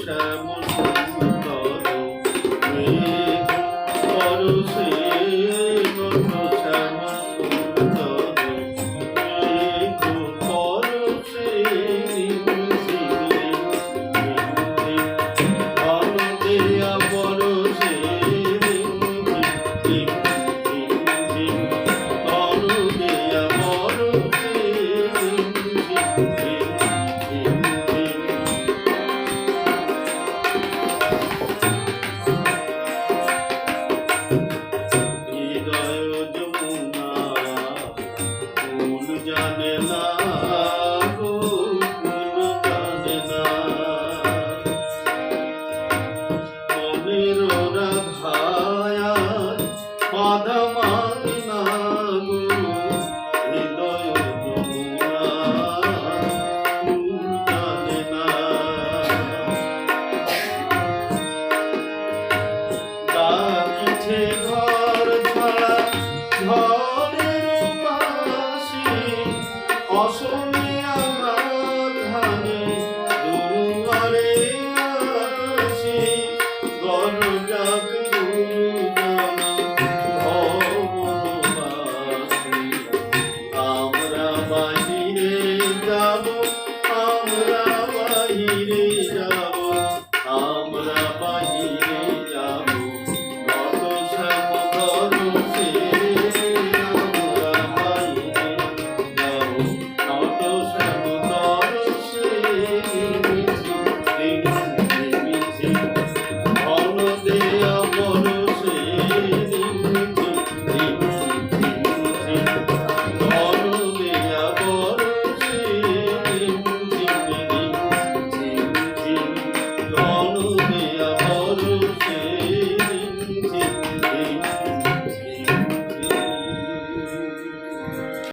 শ্যাম সুন্দর পরশে জানে না মনের রাধায় পাদা